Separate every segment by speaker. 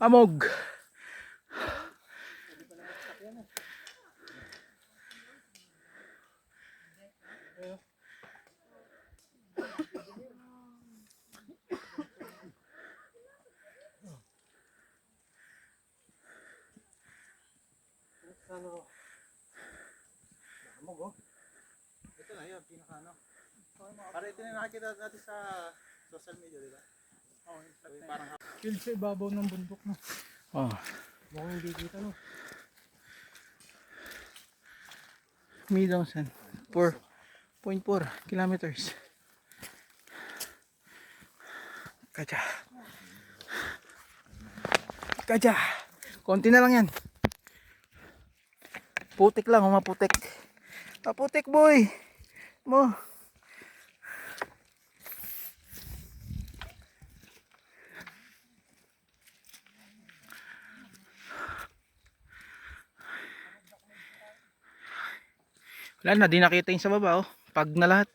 Speaker 1: Amog.
Speaker 2: Ano? Namog oh. Ito na yun, pinaka ano. Para ito na nakikita natin sa social media, di ba? Oh, parang
Speaker 3: sa ibabaw ng bundok na.
Speaker 1: Oh.
Speaker 2: mukhang hindi kita no.
Speaker 1: Midong san. 4.4 kilometers. Kaja. Kaja. Konti na lang yan. Putik lang, oh, maputik. Maputik boy. Mo. Wala na, di nakita yung sa baba oh. Pag na lahat.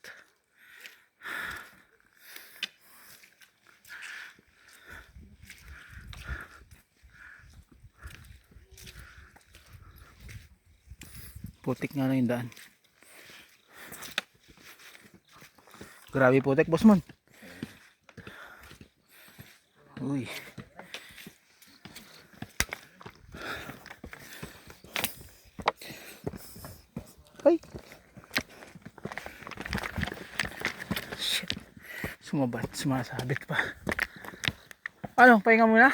Speaker 1: Putik nga na yung daan. Grabe putik, boss mon. Uy. Shit. Sumabat, sumasabit pa. Ano, pahinga muna?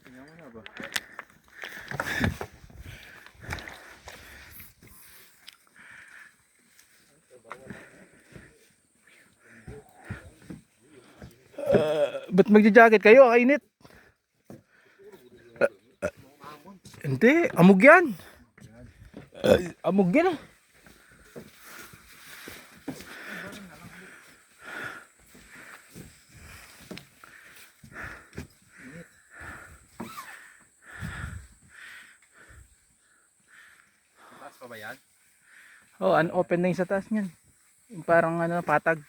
Speaker 2: Tingnan mo na ba?
Speaker 1: Ba't magja-jacket kayo? Kainit. Uh, uh, hindi, amog yan. Uh, amog yan ah.
Speaker 2: Taas pa ba yan?
Speaker 1: Oh, unopen na yung sa taas niyan. Parang ano, patag.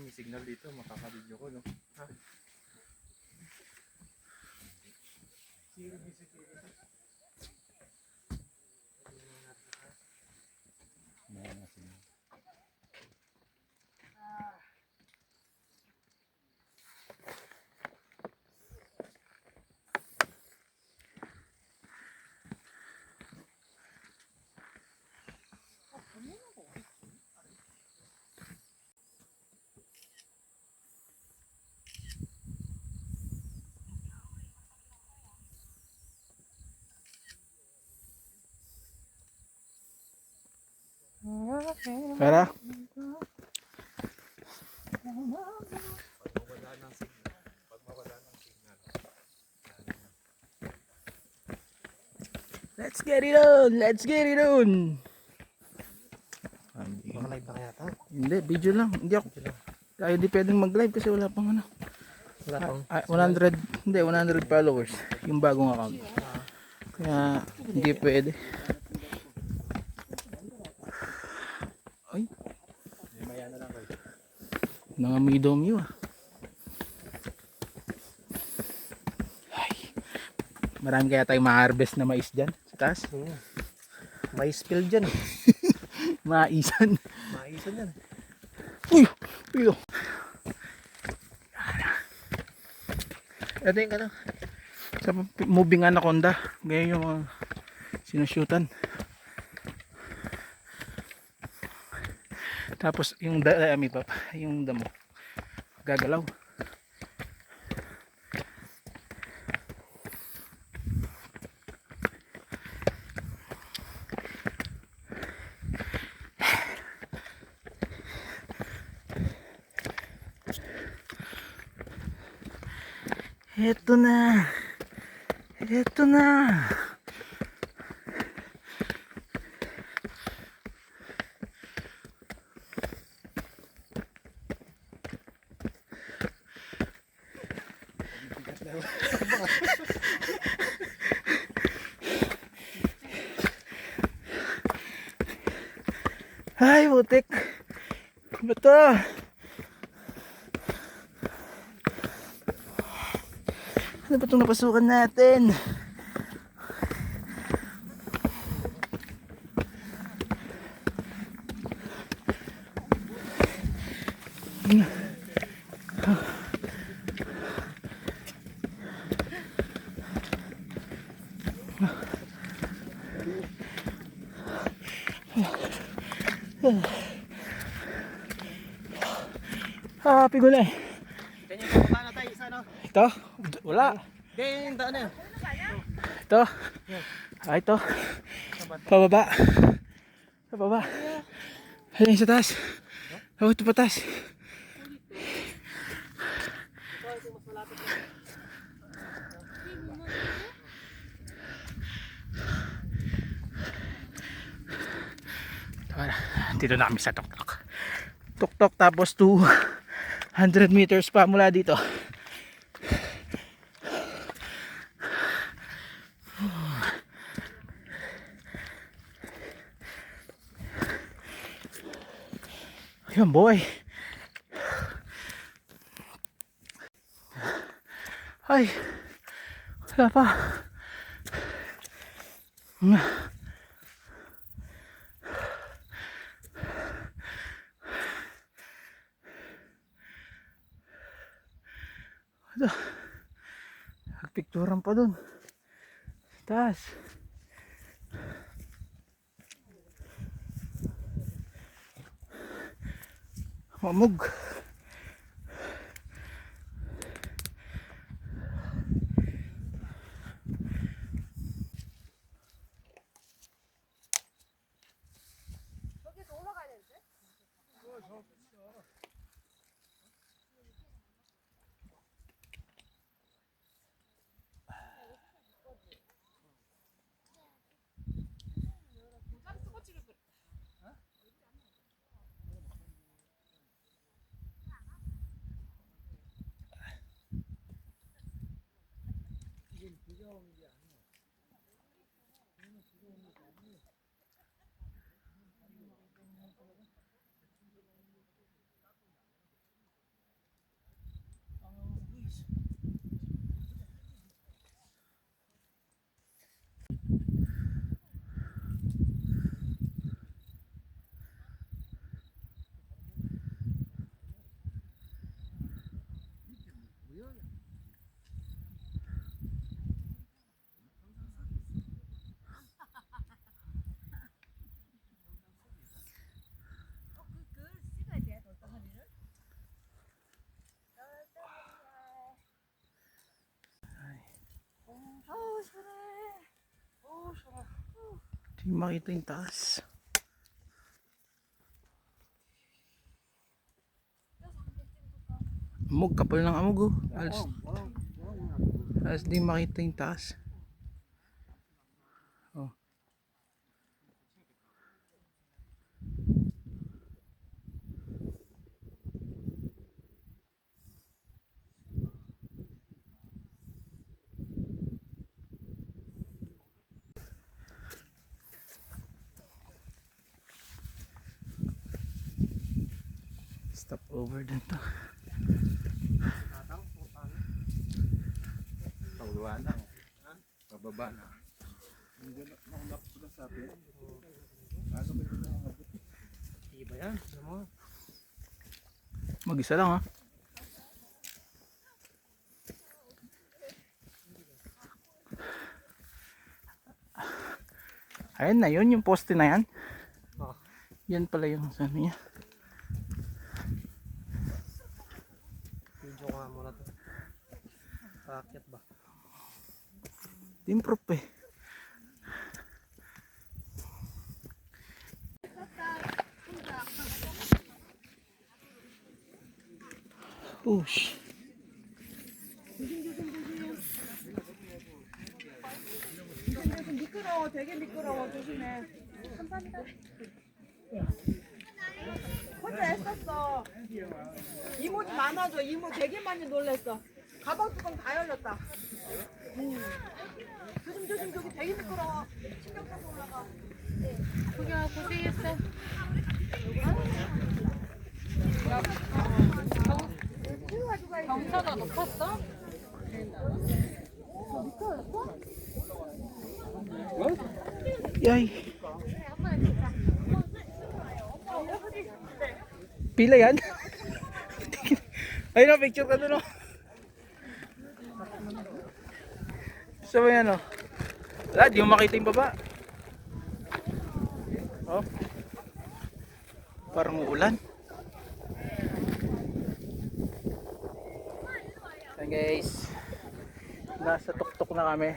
Speaker 2: May signal dito, makaka-video ko no. Ha?
Speaker 1: Tara.
Speaker 2: Wala signal.
Speaker 1: Let's get it on! Let's get it on!
Speaker 2: Baka live pa kaya ta?
Speaker 1: Hindi, video lang. Hindi ako. Tayo di pwedeng mag-live kasi wala pang ano.
Speaker 2: Wala pang
Speaker 1: Ah, 100, hindi, 100 followers. Yung bagong account. Kaya, hindi pwede. Ay,
Speaker 2: maya na lang kayo.
Speaker 1: Nangamidom yun. Ay, marami kaya tayong ma-harvest na mais dyan sa taas.
Speaker 2: Hmm. May spill dyan.
Speaker 1: Maisan.
Speaker 2: Maisan yan.
Speaker 1: Uy! Uy! Ito yung ano. Sa moving anaconda. Ganyan yung mga sinushootan. Tapos yung da, I mean, pa, yung damo gagalaw Ito na. Ito na. Ano ba itong napasukan natin? Ah, pigol eh.
Speaker 2: Kanya yung baba na tayo, isa no?
Speaker 1: Ito?
Speaker 2: Daan na yun.
Speaker 1: Ito. Ah, ito. Pababa. Pababa. Ayun sa taas. Oh, ito pa taas. Tara, Dito na kami sa tuktok. Tuktok tapos 200 meters pa mula dito. Ayun boy. Ay. Wala pa. Nagpicturan pa dun. Taas. mug. 비가 오는 게 아니야. 오늘 비가 오는 게 아니야. Hindi makita yung taas. Amog, kapal ng amog oh. Alas, alas di makita yung taas. Stop over din to.
Speaker 2: Pagluwa na. Pababa na. Hindi na nakunap ko na sabi. Ano ba yung nakakabot? Iba yan. Sa mga.
Speaker 1: Mag-isa lang ha. Ayun na yun, yung poste na yan.
Speaker 2: Oh.
Speaker 1: Yan pala yung sabi niya.
Speaker 2: sakit ba?
Speaker 1: Improve eh. Oh, Push.
Speaker 4: 미끄러워, 되게 미끄러워, 이모 많아져, 이모 되게 많이 놀랬어. 가방 뚜껑 다 열렸다. 음. 조심 조심 저기 되게 미끄러워. 신경 써서 올라가.
Speaker 5: 구경 고생했어. 경사가 높았어?
Speaker 1: Yay. Pila yan? Ayun picture ka So yan o. Wala, di mo makita yung baba. Oh. Parang uulan. Ayan guys. Nasa tuktok na kami.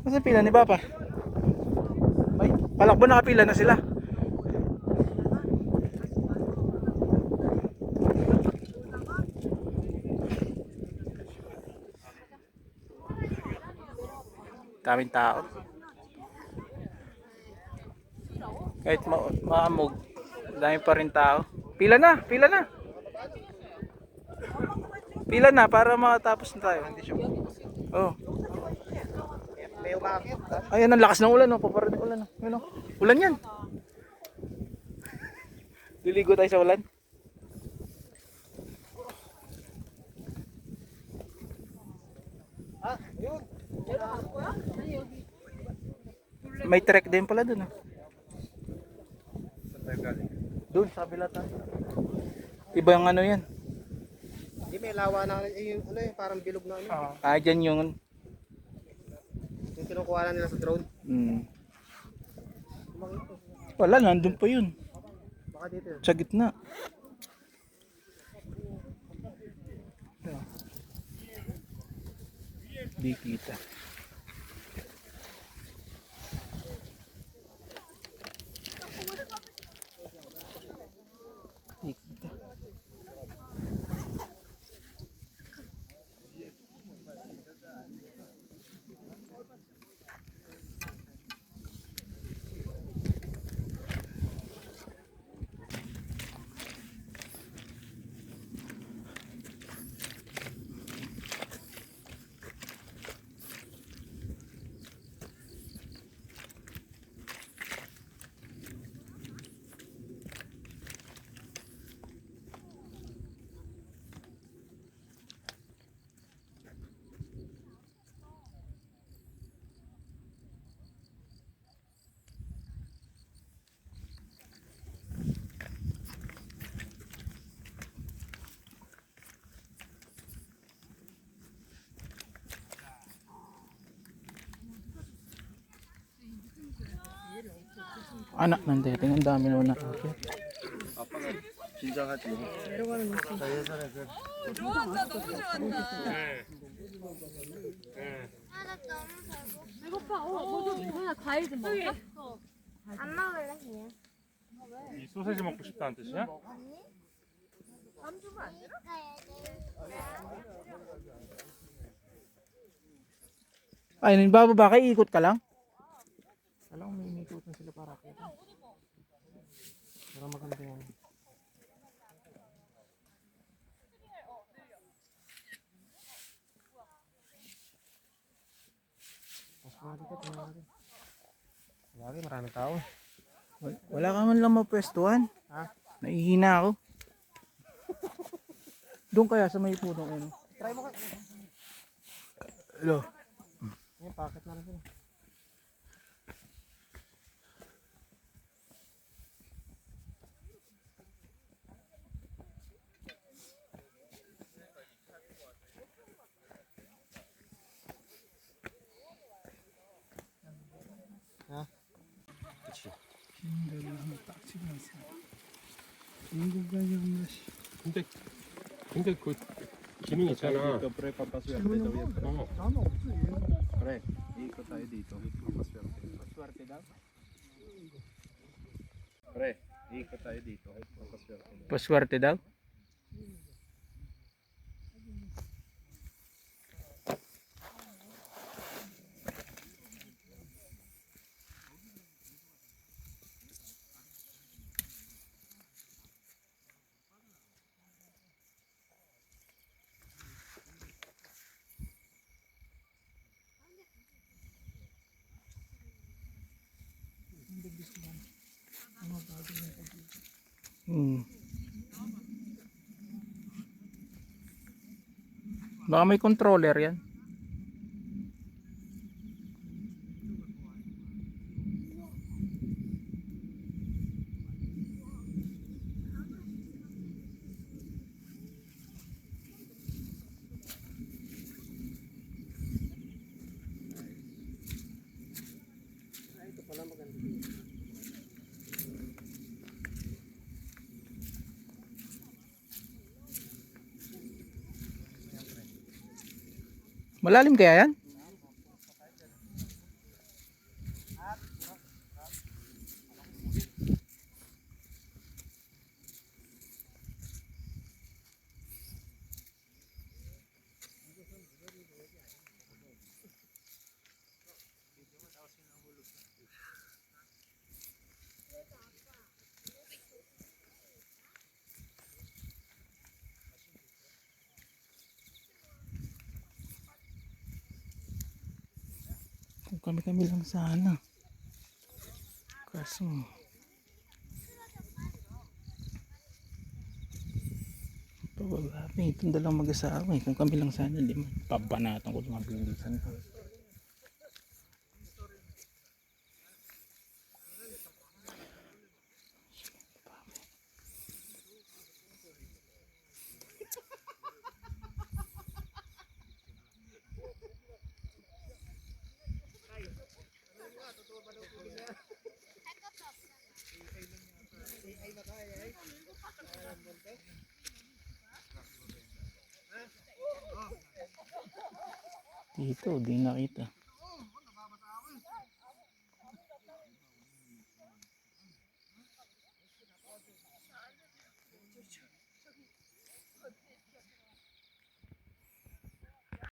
Speaker 1: Nasa pila ni Papa? Palakbo nakapila na sila. Daming tao. Kahit ma maamog, dami pa rin tao. Pila na, pila na. Pila na para makatapos na tayo. Hindi siya. Oh.
Speaker 2: May umakit.
Speaker 1: Ayan ang lakas ng ulan, no? Paparating ulan, no? Yun, no? Ulan yan. Liligo tayo sa ulan.
Speaker 2: Ah, yun.
Speaker 1: May trek din pala dun, ah. Doon, sa kabila tayo. Iba yung ano yan.
Speaker 2: Hindi may lawa na, eh, yung, ano yung parang bilog na ano.
Speaker 1: Ah, dyan yung...
Speaker 2: Kinukuha na nila sa drone.
Speaker 1: Hmm. Wala, nandun pa yun.
Speaker 2: Baka dito yun.
Speaker 1: Sa gitna. Di kita. Anak ng dating. Ang dami naman na
Speaker 2: akin. 아빠가 긴장하지. 내려가는 느낌. 자 예전에 그. 좋았다. 너무 좋았다.
Speaker 5: 아나 너무 배고파 어, 뭐좀 뭐야 과일 좀 먹어
Speaker 6: 안 먹을래 그냥.
Speaker 3: 이 소세지 먹고 싶다는 뜻이야? 밤 주면 안 되나?
Speaker 1: Ay, bago ba kay ikot ka lang?
Speaker 2: Alam mo Para maganda yan. Dito, tingnan natin. Lagi, maraming tao.
Speaker 1: Wal- Wala ka man lang mapwestuhan.
Speaker 2: Ha?
Speaker 1: Naihina ako. Doon kaya sa may punong ano.
Speaker 2: Try mo ka.
Speaker 1: Hello.
Speaker 2: Ngayon, pakit na lang sila.
Speaker 7: 근데 근데 그 기능 있잖아.
Speaker 2: pre, papaswerte daw yan.
Speaker 7: 어.
Speaker 2: Pre, ikot tayo dito. Papaswerte.
Speaker 1: Swerte daw.
Speaker 2: Pre, ikot tayo dito. Papaswerte na.
Speaker 1: Paswerte daw. Hmm. Baka may controller yan. Malalim kaya yan? Kung kami-kami lang sana. Kaso... Pababa. Itong dalang mag-asawa eh. Kung kami lang sana, di man. Pabanatan ko mga bilisan. Dito, di nakita.